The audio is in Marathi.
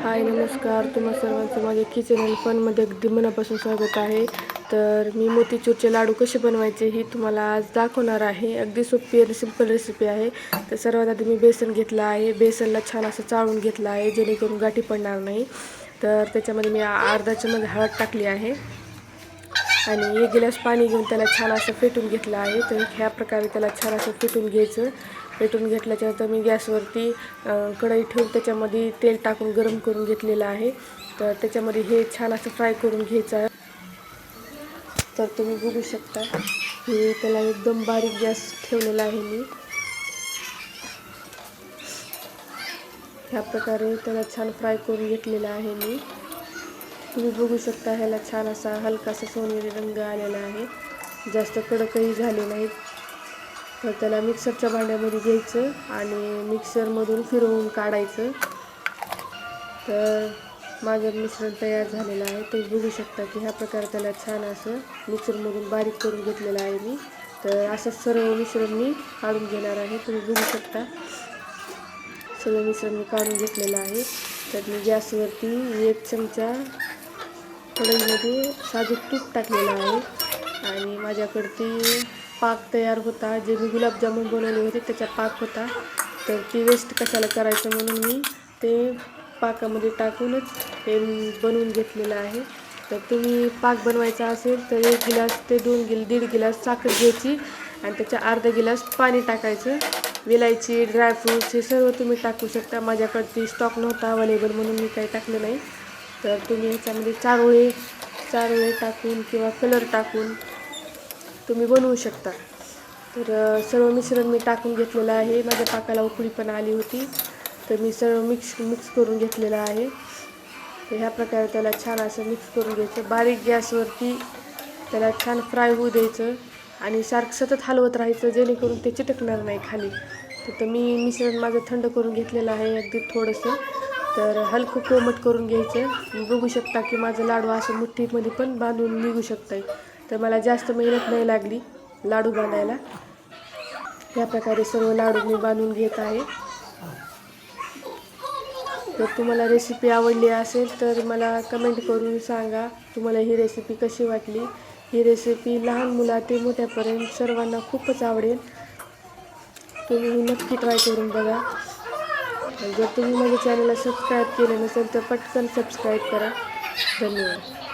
हाय नमस्कार. तुम्हा सर्वांचं माझ्या किचन अँड फनमध्ये अगदी मनापासून स्वागत आहे. तर मी मोतीचूरचे लाडू कसे बनवायचे ही तुम्हाला आज दाखवणार आहे. अगदी सोपी आणि सिंपल रेसिपी आहे. तर सर्वात आधी मी बेसन घेतलं आहे. बेसनला छान असं चाळून घेतलं आहे जेणेकरून गाठी पडणार नाही. तर त्याच्यामध्ये मी अर्धा चमच हळद टाकली आहे. आणि एक गिलास पाणी घेऊन त्याला छान असं फेटून घेतलं आहे. तर ह्या प्रकारे त्याला छान असं फेटून घ्यायचं. फेटून घेतल्याच्यानंतर मी गॅसवरती कढई ठेवून त्याच्यामध्ये तेल टाकून गरम करून घेतलेलं आहे. तर त्याच्यामध्ये हे छान असं फ्राय करून घ्यायचं आहे. तर तुम्ही बघू शकता हे त्याला एकदम बारीक गॅस ठेवलेला आहे मी. ह्या प्रकारे त्याला छान फ्राय करून घेतलेला आहे मी. तुम्ही बघू शकता ह्याला छान असा हलकासा सोनेरी रंग आलेला आहे. जास्त कडकही झाले नाहीत. तर त्याला मिक्सरच्या भांड्यामध्ये घ्यायचं आणि मिक्सरमधून फिरवून काढायचं. तर माझं मिश्रण तयार झालेलं आहे. तुम्ही बघू शकता की ह्या प्रकारे त्याला छान असं मिक्सरमधून बारीक करून घेतलेलं आहे मी. तर असं सर्व मिश्रण मी काढून घेणार आहे. तुम्ही बघू शकता. सर्व मिश्रण मी काढून घेतलेलं आहे. तर मी गॅसवरती एक चमचा कढईमध्ये साजूक तूप टाकलेलं आहे. आणि माझ्याकडती पाक तयार होता. जे मी गुलाबजामुन बनवले होते त्याचा पाक होता. तर ती वेस्ट कशाला करायचं म्हणून मी ते पाकामध्ये टाकूनच हे बनवून घेतलेलं आहे. तर तुम्ही पाक बनवायचा असेल तर एक गिलास ते दोन गिल दीड गिलास साखर घ्यायची आणि त्याच्या अर्धा गिलास पाणी टाकायचं. विलायची ड्रायफ्रूट्स हे सर्व तुम्ही टाकू शकता. माझ्याकडे ती स्टॉक नव्हता अवेलेबल म्हणून मी काही टाकलं नाही. तर तुम्ही ह्याच्यामध्ये चारोळे चारोळे टाकून किंवा कलर टाकून तुम्ही बनवू शकता. तर सर्व मिश्रण मी टाकून घेतलेलं आहे. माझ्या पाकाला उकळी पण आली होती. तर मी सर्व मिक्स मिक्स करून घेतलेलं आहे. तर ह्या प्रकारे त्याला छान असं मिक्स करून घ्यायचं. बारीक गॅसवरती त्याला छान फ्राय होऊ द्यायचं आणि सारखं सतत हलवत राहायचं जेणेकरून ते चिटकणार नाही खाली. तर मी मिश्रण माझं थंड करून घेतलेलं आहे. अगदी थोडंसं. तर हलकं कोमट करून घ्यायचं तुम्ही बघू शकता की माझं लाडू असं मुठ्ठीमध्ये पण बांधून निघू शकतं तर मला जास्त मेहनत नाही लागली लाडू बांधायला. या प्रकारे सर्व लाडू मी बांधून घेत आहे. जर तुम्हाला रेसिपी आवडली असेल तर मला कमेंट करून सांगा. तुम्हाला ही रेसिपी कशी वाटली? ही रेसिपी लहान मुला ते मोठ्यापर्यंत सर्वांना खूपच आवडेल. तुम्ही नक्की ट्राय करून बघा. जर तुम्ही माझ्या चॅनलला सबस्क्राईब केलं नसेल तर पटकन सबस्क्राईब करा. धन्यवाद.